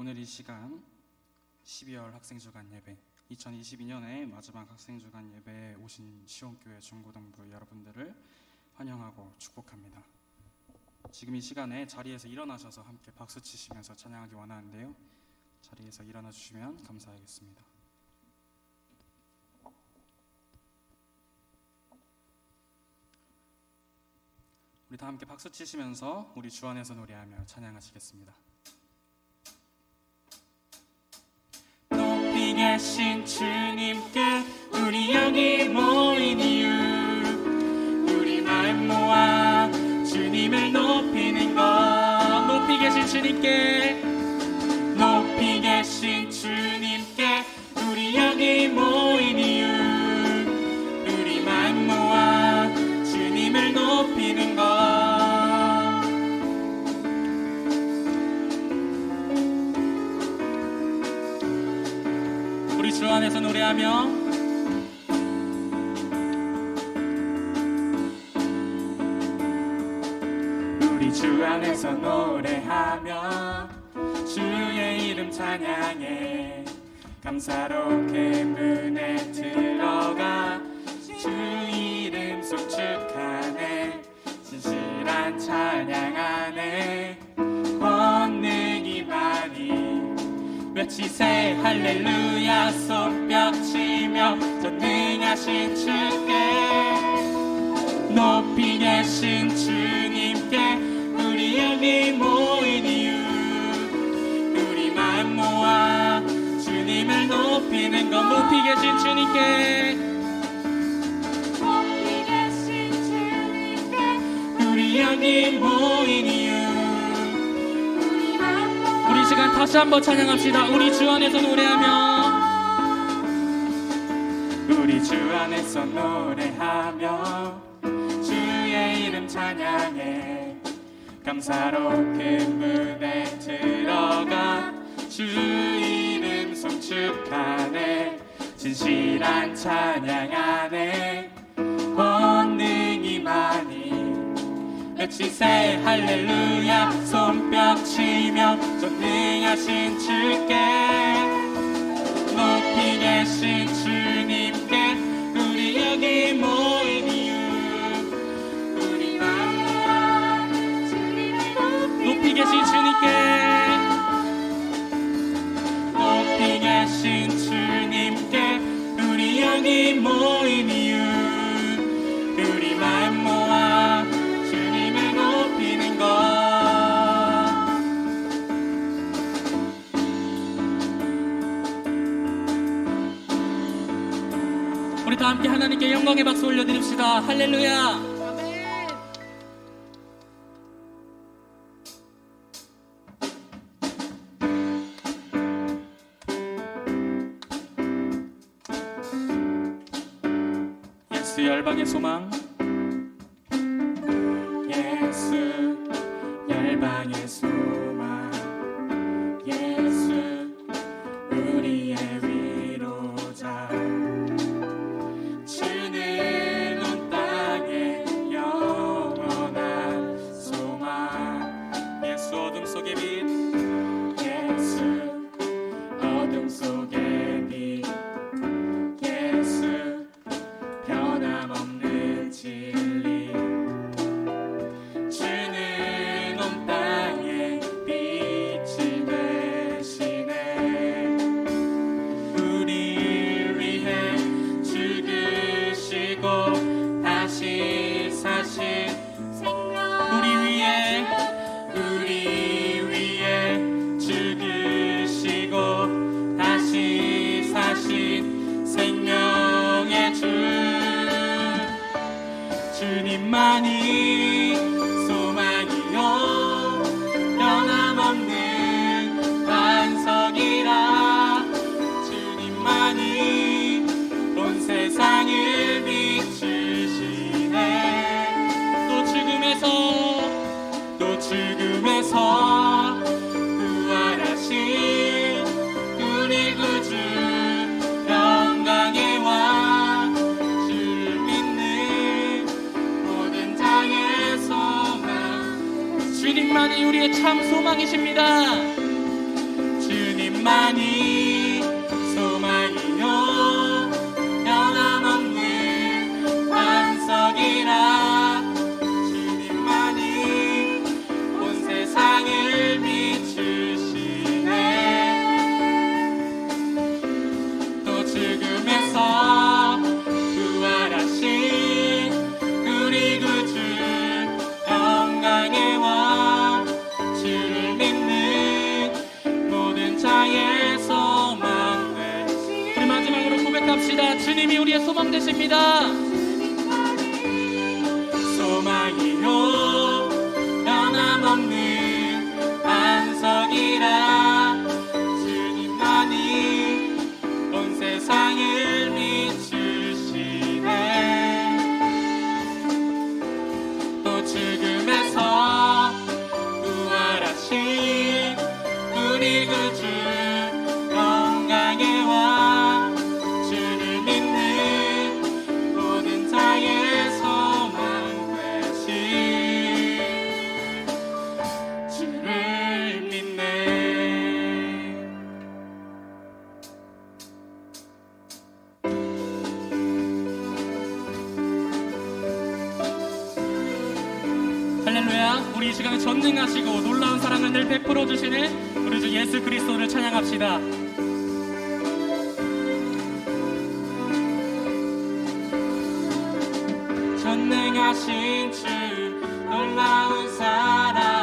오늘 이 시간 12월 학생주간 예배 2022년의 마지막 학생주간 예배에 오신 시온교회 중고등부 여러분들을 환영하고 축복합니다. 지금 이 시간에 자리에서 일어나셔서 함께 박수 치시면서 찬양하기 원하는데요. 자리에서 일어나 주시면 감사하겠습니다. 우리 다 함께 박수 치시면서 우리 주 안에서 노래하며 찬양하시겠습니다. 계신 주님께 우리 여기 모인 이유. 우리 마음 모아 주님을 높이는 것. 높이 계신 주님께 주 안에서 노래하며 우리 주 안에서 노래하며 주의 이름 찬양해. 감사롭게 문에 들어가 주 이름 송축하네. 진실한 찬양 외치세 할렐루야 손뼉치며 전능하신 주께. 높이 계신 주님께 우리 여기 모인 이유. 우리 마음 모아 주님을 높이는 것. 높이 계신 주님께. 우리 여기 모인 이유 다시 한번 찬양합시다. 우리 주 안에서 노래하며. 우리 주 안에서 노래하며 주의 이름 찬양해. 감사롭게 문에 들어가 주 이름 송축하네. 진실한 찬양 안에 외치세 할렐루야 손뼉 치며 전능하신 주께 높이 계신 주님께 우리 여기 올려드립시다. 할렐루야. 예수 열방의 소망 소망이십니다. 주님만이 Florida. 전능하신 주 놀라운 사랑.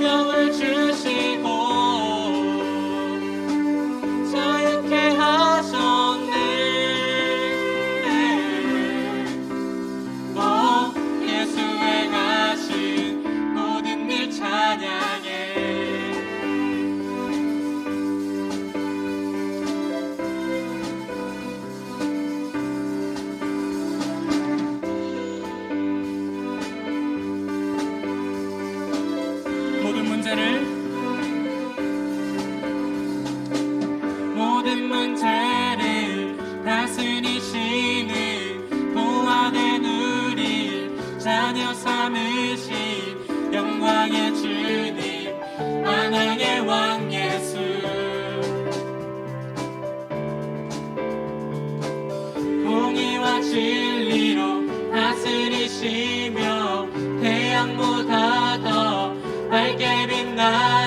miał wyczyny. 사랑의 만왕의 왕 예수. 공의와 진리로 다스리시며 태양보다 더 밝게 빛나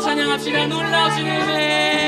찬양합시다. 놀라우신 은혜.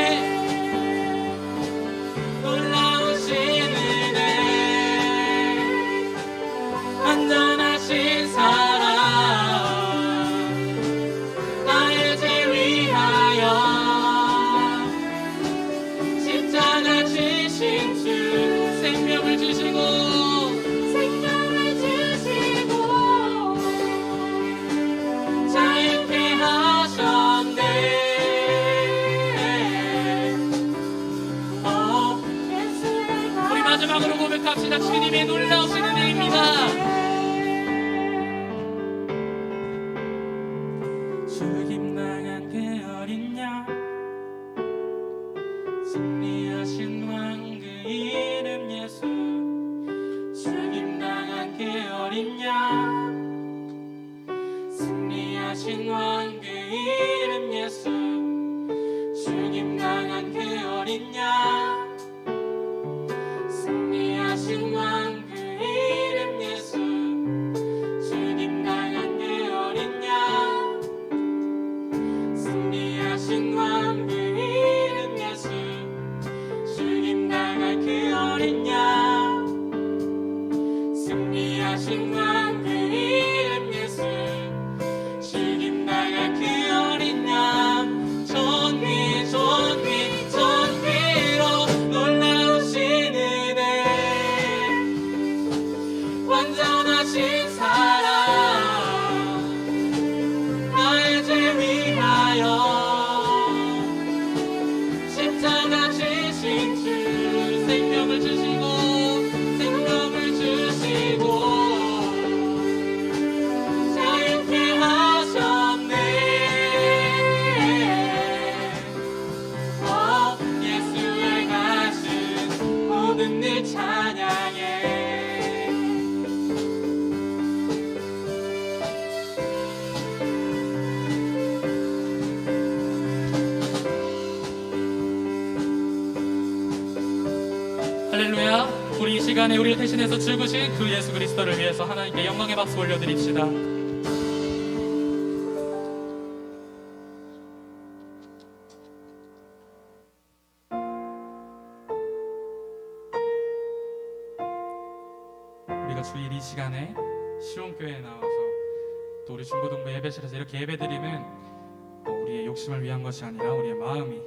하나님의 놀라 할렐루야. 우리 이 시간에 우리를 대신해서 죽으신 그 예수 그리스도를 위해서 하나님께 영광의 박수 올려드립시다. 우리가 주일 이 시간에 시온교회에 나와서 또 우리 중고등부 예배실에서 이렇게 예배드리면 우리의 욕심을 위한 것이 아니라 우리의 마음이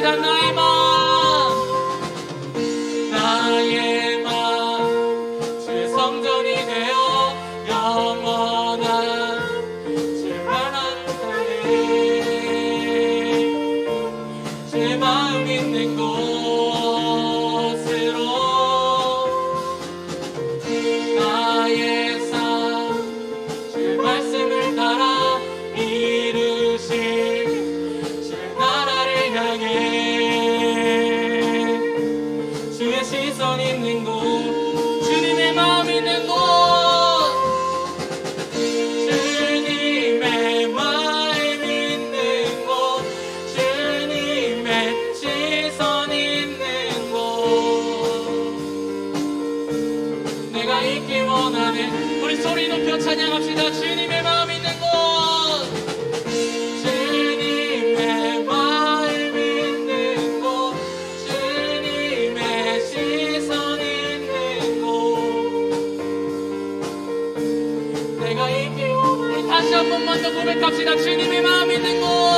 Ida Naima. 다시 한 번만 더 고백합시다. 주님의 마음이 된곳.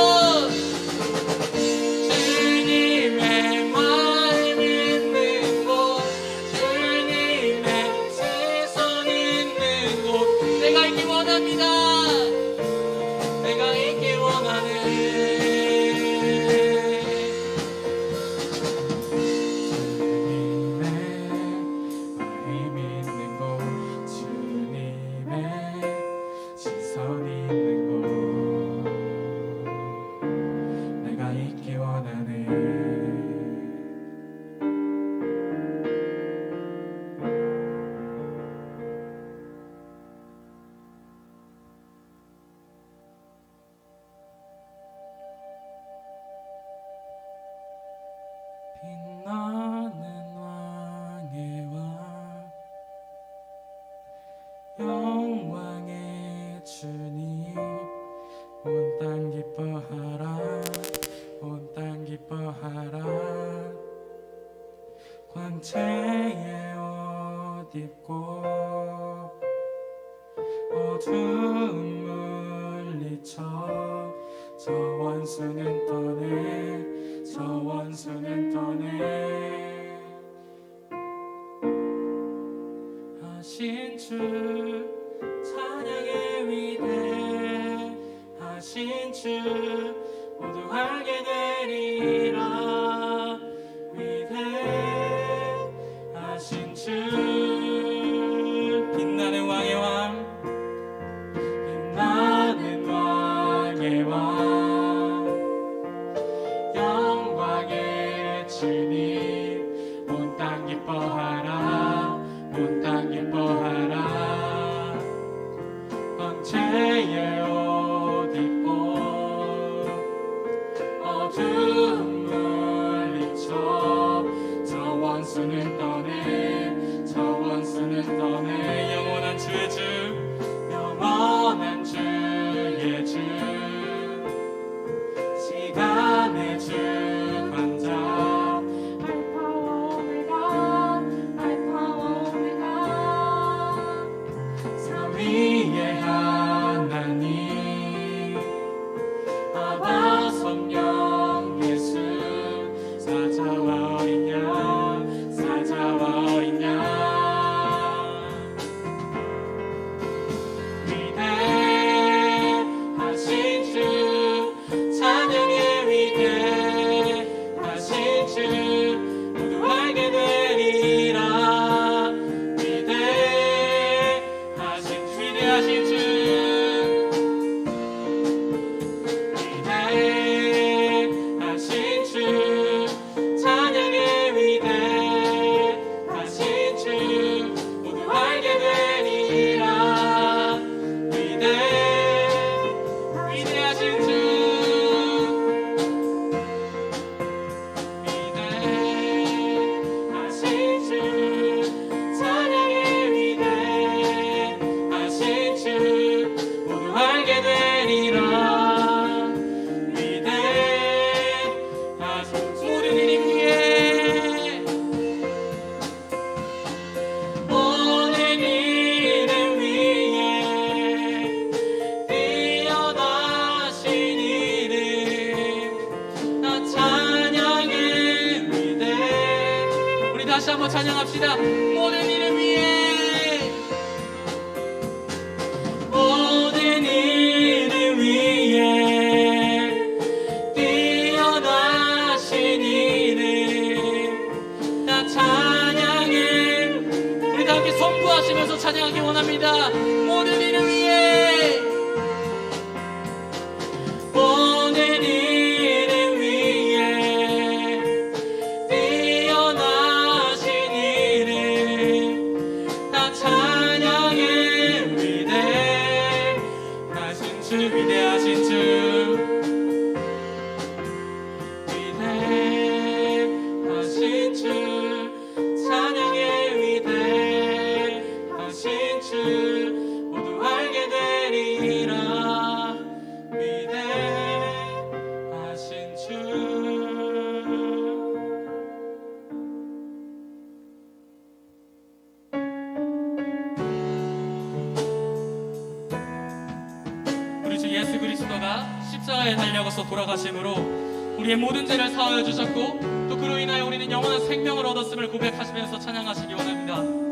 soon. Amen. 돌아가심으로 우리의 모든 죄를 사하여 주셨고 또 그로 인하여 우리는 영원한 생명을 얻었음을 고백하시면서 찬양하시기 원합니다.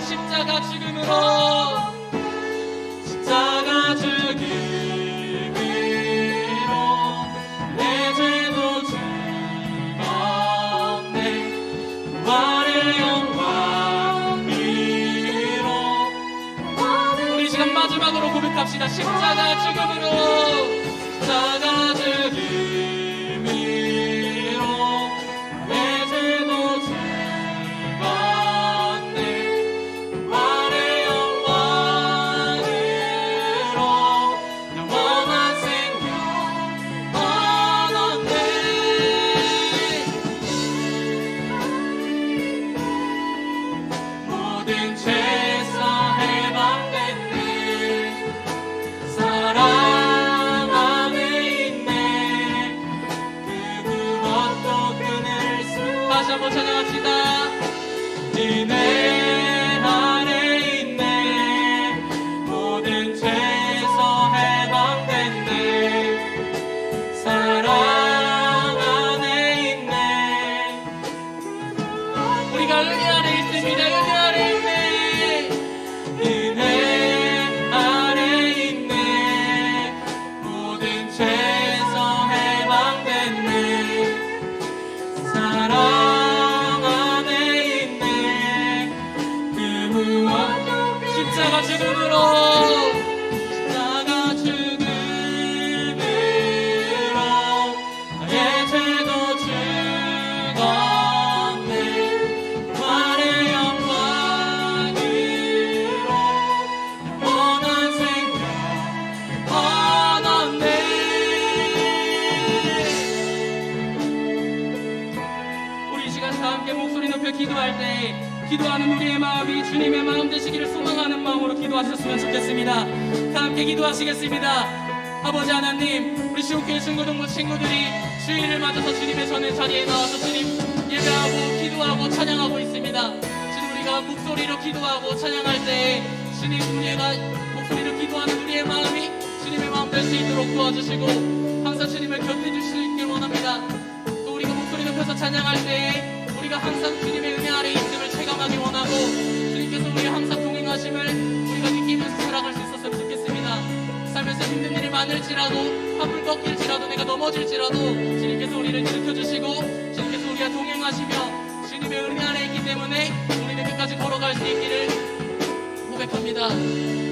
십자가 죽음으로 십자가 죽음으로 내 죄도 죽었네. 부활의 영광이로. 우리 시간 마지막으로 고백합시다. 십자가 죽음으로 모든 십자가 죽음으로 기도하는 우리의 마음이 주님의 마음 되시기를 소망하는 마음으로 기도하셨으면 좋겠습니다. 다 함께 기도하시겠습니다. 아버지 하나님 우리 시국교회 중고등부 친구들이 주일을 맞아서 주님의 전에 자리에 나와서 주님 예배하고 기도하고 찬양하고 있습니다. 주님 우리가 목소리로 기도하고 찬양할 때 주님 우리가 목소리로 기도하는 우리의 마음이 주님의 마음 될 수 있도록 도와주시고 항상 주님을 곁에 주시길 원합니다. 또 우리가 목소리 높여서 찬양할 때 우리가 항상 주님의 은혜 아래 체감하기 원하고 주님께서 우리 항상 동행하심을 우리가 느끼면서 살아갈 수 있었으면 좋겠습니다. 살면서 힘든 일이 많을지라도 한풀 꺾일지라도 내가 넘어질지라도 주님께서 우리를 일으켜주시고 주님께서 우리와 동행하시며 주님의 은혜 안에 있기 때문에 우리는 끝까지 걸어갈 수 있기를 고백합니다